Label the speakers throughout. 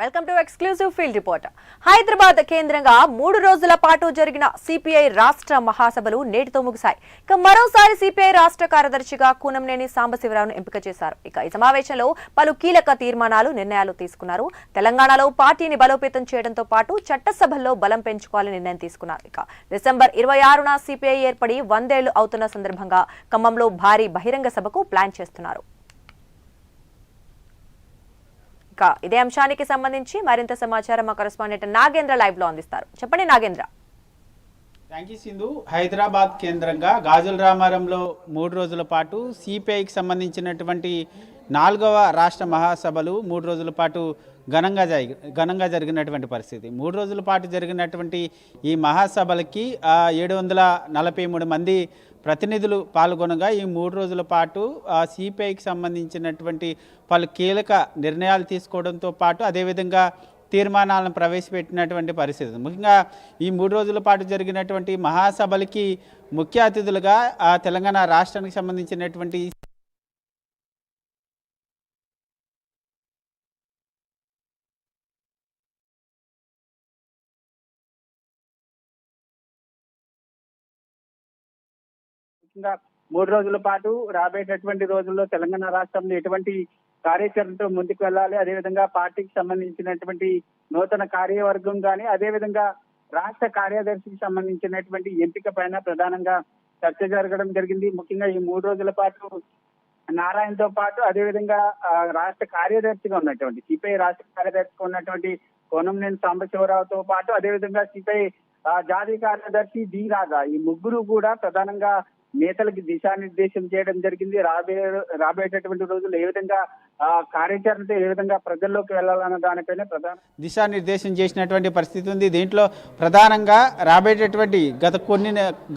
Speaker 1: Welcome to exclusive field report Hyderabad కేంద్రంగా మూడు రోజుల పాటు జరిగిన సిపిఐ రాష్ట్ర మహాసభలు నేటితో ముగిశాయి. ఇక మరోసారి సిపిఐ రాష్ట్ర కార్యదర్శిగా కూనంనేని సాంబశివరావును ఎంపిక చేశారు. ఇక ఈ సమావేశంలో పలు కీలక తీర్మానాలు నిర్ణయాలు తీసుకున్నారు. తెలంగాణలో పార్టీని బలోపేతం చేయడంతో పాటు చట్టసభల్లో బలం పెంచుకోవాలని నిర్ణయం తీసుకున్నారు. ఇక డిసెంబర్ ఇరవై ఆరున సిపిఐ ఏర్పడి వందేళ్ళు అవుతున్న సందర్భంగా ఖమ్మంలో భారీ బహిరంగ సభకు ప్లాన్ చేస్తున్నారు. ఇక ఇదే అంశానికి సంబంధించి మరింత సమాచారం మా కరెస్పాండెంట్ నాగేంద్ర లైవ్లో అందిస్తారు. చెప్పండి Nagendra.
Speaker 2: Thank you Sindhu. Hyderabad కేంద్రంగా గాజుల రామారంలో మూడు రోజుల పాటు సిపిఐకి సంబంధించినటువంటి నాలుగవ రాష్ట్ర మహాసభలు మూడు రోజుల పాటు ఘనంగా జరిగి ఘనంగా జరిగినటువంటి పరిస్థితి. మూడు రోజుల పాటు జరిగినటువంటి ఈ మహాసభలకి ఏడు వందల నలభై మూడు మంది ప్రతినిధులు పాల్గొనగా ఈ మూడు రోజుల పాటు సిపిఐకి సంబంధించినటువంటి పలు కీలక నిర్ణయాలు తీసుకోవడంతో పాటు అదేవిధంగా తీర్మానాలను ప్రవేశపెట్టినటువంటి పరిస్థితి. ముఖ్యంగా ఈ మూడు రోజుల పాటు జరిగినటువంటి మహాసభలకి ముఖ్య అతిథులుగా తెలంగాణ రాష్ట్రానికి సంబంధించినటువంటి ముఖ్యంగా మూడు రోజుల పాటు రాబోయేటటువంటి రోజుల్లో తెలంగాణ రాష్ట్రంలో ఎటువంటి కార్యాచరణతో ముందుకు వెళ్ళాలి? అదేవిధంగా పార్టీకి సంబంధించినటువంటి నూతన కార్యవర్గం కానీ అదేవిధంగా రాష్ట్ర కార్యదర్శికి సంబంధించినటువంటి ఎంపిక పైన ప్రధానంగా చర్చ జరగడం జరిగింది. ముఖ్యంగా ఈ మూడు రోజుల పాటు నారాయణతో పాటు అదేవిధంగా రాష్ట్ర కార్యదర్శిగా ఉన్నటువంటి సిపిఐ రాష్ట్ర కార్యదర్శిగా ఉన్నటువంటి కోనంనేని సాంబశివరావుతో పాటు అదేవిధంగా సిపిఐ జాతీయ కార్యదర్శి డి రాజా ఈ ముగ్గురు కూడా ప్రధానంగా నేతలకు దిశానిర్దేశం చేయడం జరిగింది. రాబోయే రాబోయేటటువంటి రోజుల్లో ఏ విధంగా ఆ, కార్యాచరణతో ఏ విధంగా ప్రజల్లోకి వెళ్ళాలన్న దానిపైన ప్రధాన దిశానిర్దేశం చేసినటువంటి పరిస్థితి ఉంది. దీంట్లో ప్రధానంగా రాబోయేటటువంటి గత కొన్ని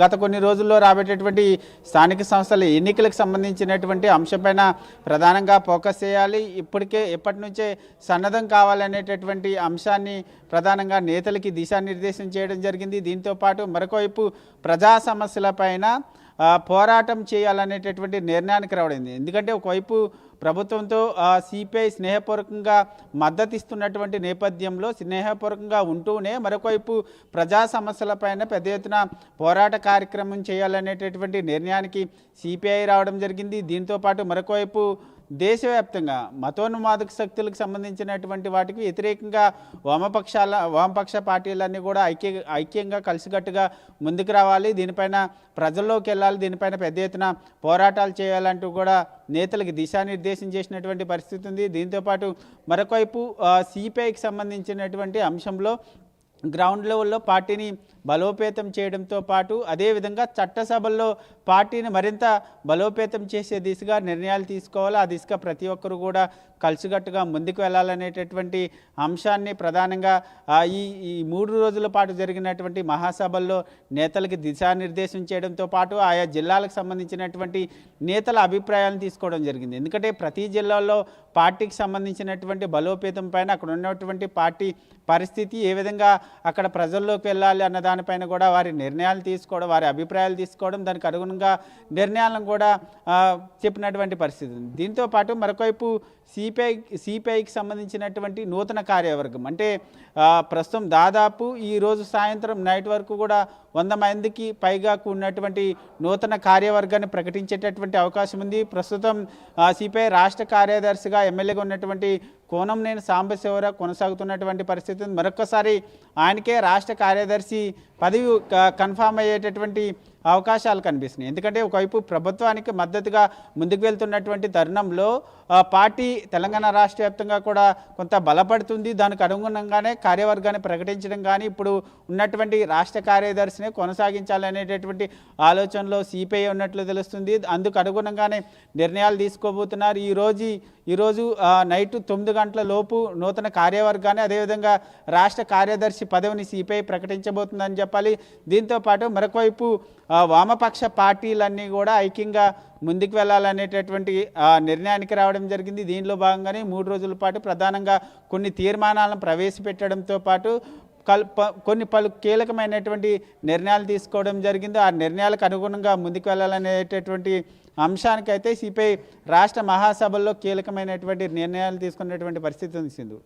Speaker 2: గత కొన్ని రోజుల్లో రాబోయేటటువంటి స్థానిక సంస్థల ఎన్నికలకు సంబంధించినటువంటి అంశంపైన ప్రధానంగా ఫోకస్ చేయాలి. ఇప్పటికే ఎప్పటి నుంచే సన్నద్ధం కావాలనేటటువంటి అంశాన్ని ప్రధానంగా నేతలకి దిశానిర్దేశం చేయడం జరిగింది. దీంతో పాటు మరొక వైపు ప్రజా సమస్యలపైన పోరాటం చేయాలనేటటువంటి నిర్ణయానికి రావడింది ఎందుకంటే ఒకవైపు ప్రభుత్వంతో సిపిఐ స్నేహపూర్వకంగా మద్దతిస్తున్నటువంటి నేపథ్యంలో స్నేహపూర్వకంగా ఉంటూనే మరొకవైపు ప్రజా సమస్యలపైన పెద్ద ఎత్తున పోరాట కార్యక్రమం చేయాలనేటటువంటి నిర్ణయానికి సిపిఐ రావడం జరిగింది. దీంతో పాటు మరొకవైపు దేశవ్యాప్తంగా మతోన్మాదక శక్తులకు సంబంధించినటువంటి వాటికి వ్యతిరేకంగా వామపక్షాల వామపక్ష పార్టీలన్నీ కూడా ఐక్య ఐక్యంగా కలిసికట్టుగా ముందుకు రావాలి. దీనిపైన ప్రజల్లోకి వెళ్ళాలి. దీనిపైన పెద్ద ఎత్తున పోరాటాలు చేయాలంటూ కూడా నేతలకు దిశానిర్దేశం చేసినటువంటి పరిస్థితి ఉంది. దీంతోపాటు మరొకవైపు సిపిఐకి సంబంధించినటువంటి అంశంలో గ్రౌండ్ లెవెల్లో పార్టీని బలోపేతం చేయడంతో పాటు అదేవిధంగా చట్టసభల్లో పార్టీని మరింత బలోపేతం చేసే దిశగా నిర్ణయాలు తీసుకోవాలి? ఆ దిశగా ప్రతి ఒక్కరు కూడా కలిసికట్టుగా ముందుకు వెళ్ళాలనేటటువంటి అంశాన్ని ప్రధానంగా ఈ ఈ మూడు రోజుల పాటు జరిగినటువంటి మహాసభల్లో నేతలకు దిశానిర్దేశం చేయడంతో పాటు ఆయా జిల్లాలకు సంబంధించినటువంటి నేతల అభిప్రాయాలను తీసుకోవడం జరిగింది. ఎందుకంటే ప్రతి జిల్లాలో పార్టీకి సంబంధించినటువంటి బలోపేతం పైన అక్కడ ఉన్నటువంటి పార్టీ పరిస్థితి ఏ విధంగా అక్కడ ప్రజల్లోకి వెళ్ళాలి అన్న దానిపైన కూడా వారి నిర్ణయాలు తీసుకోవడం వారి అభిప్రాయాలు తీసుకోవడం దానికి అనుగుణంగా నిర్ణయాలను కూడా చెప్పినటువంటి పరిస్థితి ఉంది. దీంతో పాటు మరొకవైపు సిపిఐ సిపిఐకి సంబంధించినటువంటి నూతన కార్యవర్గం. అంటే ప్రస్తుతం దాదాపు ఈరోజు సాయంత్రం నైట్ వరకు కూడా వంద మందికి పైగా కూడినటువంటి నూతన కార్యవర్గాన్ని ప్రకటించేటటువంటి అవకాశం ఉంది. ప్రస్తుతం సిపిఐ రాష్ట్ర కార్యదర్శిగా ఎమ్మెల్యేగా ఉన్నటువంటి కోనం నేను సాంబశివరావు కొనసాగుతున్నటువంటి పరిస్థితి ఉంది. మరొకసారి ఆయనకే రాష్ట్ర కార్యదర్శి పదవి కన్ఫామ్ అయ్యేటటువంటి అవకాశాలు కనిపిస్తున్నాయి. ఎందుకంటే ఒకవైపు ప్రభుత్వానికి మద్దతుగా ముందుకు వెళ్తున్నటువంటి తరుణంలో పార్టీ తెలంగాణ రాష్ట్ర వ్యాప్తంగా కూడా కొంత బలపడుతుంది. దానికి అనుగుణంగానే కార్యవర్గాన్ని ప్రకటించడం కానీ ఇప్పుడు ఉన్నటువంటి రాష్ట్ర కార్యదర్శిని కొనసాగించాలనేటటువంటి ఆలోచనలో సిపిఐ ఉన్నట్లు తెలుస్తుంది. అందుకు అనుగుణంగానే నిర్ణయాలు తీసుకోబోతున్నారు. ఈ రోజు ఈరోజు నైట్ తొమ్మిది గంటల లోపు నూతన కార్యవర్గాన్ని అదేవిధంగా రాష్ట్ర కార్యదర్శి పదవిని సిపిఐ ప్రకటించబోతుందని చెప్పాలి. దీంతో పాటు మరొకవైపు వామపక్ష పార్టీలన్నీ కూడా ఐక్యంగా ముందుకు వెళ్ళాలనేటటువంటి ఆ, నిర్ణయానికి రావడం జరిగింది. దీనిలో భాగంగానే మూడు రోజుల పాటు ప్రధానంగా కొన్ని తీర్మానాలను ప్రవేశపెట్టడంతో పాటు కల్ ప- కొన్ని పలు కీలకమైనటువంటి నిర్ణయాలు తీసుకోవడం జరిగింది. ఆ నిర్ణయాలకు అనుగుణంగా ముందుకు వెళ్ళాలనేటటువంటి అంశానికైతే సిపిఐ రాష్ట్ర మహాసభల్లో కీలకమైనటువంటి నిర్ణయాలు తీసుకున్నటువంటి పరిస్థితి ఉంది సింధు.